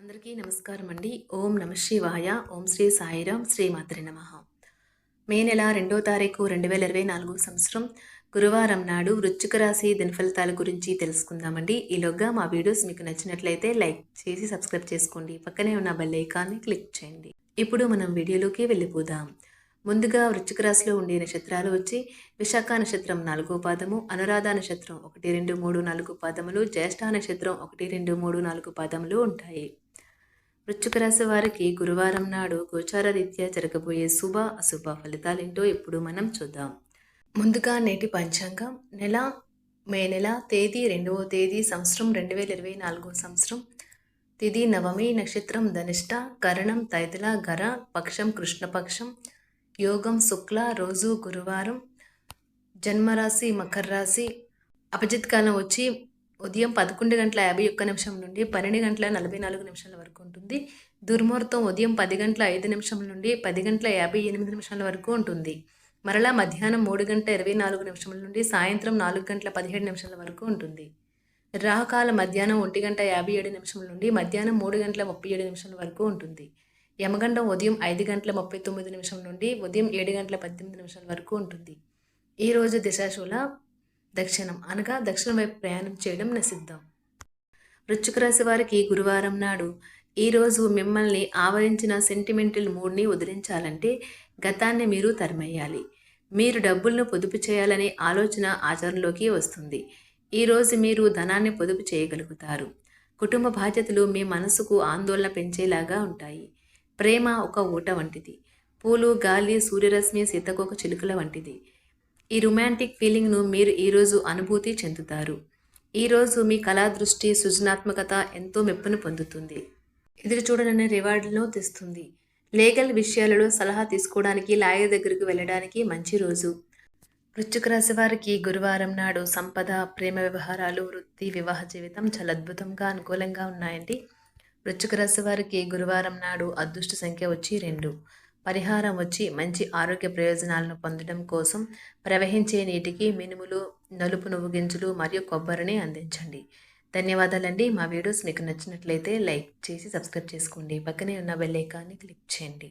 అందరికీ నమస్కారం అండి ఓం నమ శివాయ. ఓం శ్రీ సాయిరాం శ్రీ మాత్రి నమ. మే నెల రెండో తారీఖు రెండు వేల ఇరవై నాలుగు సంవత్సరం. గురువారం నాడు వృచ్చిక రాశి దినఫలితాల గురించి తెలుసుకుందామండి. ఈలోగా మా వీడియోస్ మీకు నచ్చినట్లయితే లైక్ చేసి సబ్స్క్రైబ్ చేసుకోండి. పక్కనే ఉన్న బెల్ ఐకాన్ని క్లిక్ చేయండి. ఇప్పుడు మనం వీడియోలోకి వెళ్ళిపోదాం. ముందుగా వృచ్చిక రాశిలో ఉండే నక్షత్రాలు వచ్చి విశాఖ నక్షత్రం నాలుగో పాదము అనురాధ నక్షత్రం ఒకటి రెండు మూడు నాలుగు పాదములు జ్యేష్ఠ నక్షత్రం ఒకటి రెండు మూడు నాలుగు పాదములు ఉంటాయి. వృశ్చిక రాశి వారికి గురువారం నాడు గోచార రీత్యా జరగబోయే శుభ అశుభ ఫలితాలేంటో ఇప్పుడు మనం చూద్దాం. ముందుగా నేటి పంచాంగం. నెల మే నెల తేదీ రెండవ తేదీ సంవత్సరం రెండు వేల ఇరవై నాలుగో సంవత్సరం. తిది నవమి నక్షత్రం ధనిష్ట కరణం తైతల గర పక్షం కృష్ణపక్షం యోగం శుక్ల రోజు గురువారం. జన్మరాశి మకర రాశి. అపజిత్ కాలం వచ్చి ఉదయం పదకొండు గంటల యాభై ఒక్క నిమిషం నుండి పన్నెండు గంటల నలభై నాలుగు నిమిషాల వరకు ఉంటుంది. దుర్ముహూర్తం ఉదయం పది గంటల ఐదు నిమిషం నుండి పది గంటల యాభై ఎనిమిది నిమిషాల వరకు ఉంటుంది. మరలా మధ్యాహ్నం మూడు గంటల ఇరవై నాలుగు నిమిషముల నుండి సాయంత్రం నాలుగు గంటల పదిహేడు నిమిషాల వరకు ఉంటుంది. రాహకాల మధ్యాహ్నం ఒంటి గంట యాభై ఏడు నిమిషం నుండి మధ్యాహ్నం మూడు గంటల ముప్పై ఏడు నిమిషాల వరకు ఉంటుంది. యమగండం ఉదయం ఐదు గంటల ముప్పై తొమ్మిది నిమిషం నుండి ఉదయం ఏడు గంటల పద్దెనిమిది నిమిషాల వరకు ఉంటుంది. ఈరోజు దిశాశూల దక్షిణం అనగా దక్షిణం వైపు ప్రయాణం చేయడం నిషిద్ధం. వృశ్చిక రాశి వారికి గురువారం నాడు ఈరోజు మిమ్మల్ని ఆవరించిన సెంటిమెంటల్ మూడ్ని వదిలించాలంటే గతాన్ని మీరు తరిమేయాలి. మీరు డబ్బులను పొదుపు చేయాలనే ఆలోచన ఆచరణలోకి వస్తుంది. ఈరోజు మీరు ధనాన్ని పొదుపు చేయగలుగుతారు. కుటుంబ బాధ్యతలు మీ మనసుకు ఆందోళన పెంచేలాగా ఉంటాయి. ప్రేమ ఒక ఊట వంటిది. పూలు గాలి సూర్యరశ్మి సీతకోక చిలుకల వంటిది. ఈ రొమాంటిక్ ఫీలింగ్ను మీరు ఈరోజు అనుభూతి చెందుతారు. ఈరోజు మీ కళా దృష్టి సృజనాత్మకత ఎంతో మెప్పును పొందుతుంది. ఎదురు చూడననే రివార్డులను తెస్తుంది. లీగల్ విషయాలలో సలహా తీసుకోవడానికి లాయర్ దగ్గరకు వెళ్ళడానికి మంచి రోజు. వృశ్చిక రాశి వారికి గురువారం నాడు సంపద ప్రేమ వ్యవహారాలు వృత్తి వివాహ జీవితం చాలా అద్భుతంగా అనుకూలంగా ఉన్నాయండి. వృశ్చిక రాశి వారికి గురువారం నాడు అదృష్ట సంఖ్య వచ్చి రెండు. పరిహారం వచ్చి మంచి ఆరోగ్య ప్రయోజనాలను పొందడం కోసం ప్రవహించే నీటికి మినుములు నలుపు నువ్వు గింజలు మరియు కొబ్బరిని అందించండి. ధన్యవాదాలండి. మా వీడియోస్ మీకు నచ్చినట్లయితే లైక్ చేసి సబ్స్క్రైబ్ చేసుకోండి. పక్కనే ఉన్న బెల్ ఐకాన్ని క్లిక్ చేయండి.